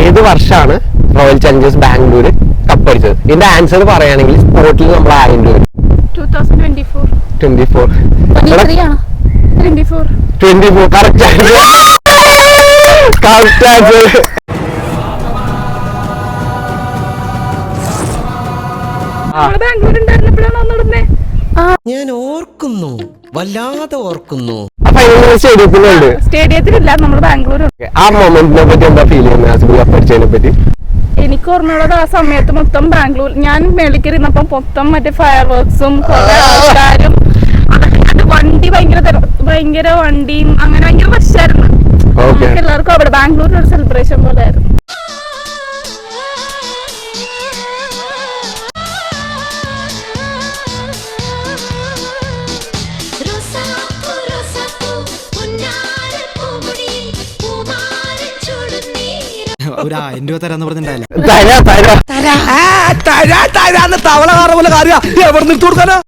ഏത് വർഷമാണ് royal Challengers Bangalore കപ്പടിച്ചത് ഇതിന്റെ ആൻസർ പറയുകയാണെങ്കിൽ സ്പോട്ടിൽ നമ്മൾ ആരെങ്കിലും വരും twenty four twenty four twenty four correct correct answer Bangalore ഉണ്ടായിരുന്നപ്പോഴാണോ നടന്നേ? ഞാൻ ഓർക്കുന്നു വല്ലാതെ ഓർക്കുന്നു. ഫൈനൽ സ്റ്റേഡിയത്തിലുണ്ട്. സ്റ്റേഡിയത്തിലില്ല നമ്മൾ ബാംഗ്ലൂർ ആ മൊമെന്റിനെ പറ്റി എന്താ ഫീൽ ചെയ്യുന്നത്? കപ്പടിച്ചതിനെ പറ്റി? എനിക്ക് ഓർമ്മയുള്ളത് ആ സമയത്ത് മൊത്തം ബാംഗ്ലൂർ ഞാൻ മേളിക്കറിയുന്നപ്പം മൊത്തം മറ്റേ ഫയർ വർക്ക്സും കുറെ ആൾക്കാരും. വണ്ടി ഭയങ്കര ഭയങ്കര വണ്ടിയും അങ്ങനെ ഭയങ്കര പ്രശ്നമായിരുന്നു എല്ലാവർക്കും അവിടെ ബാംഗ്ലൂരിൽ ഒരു സെലിബ്രേഷൻ പോലെ ആയിരുന്നു ഒരു ആയിരം രൂപ തരാന്ന് പറഞ്ഞിട്ടുണ്ടായില്ല. തരാ തരാ. തരാ തരാന്ന് തവള കാറ പോലെ കാര്യം എവിടെ നിർത്തി കൊടുക്കാനാ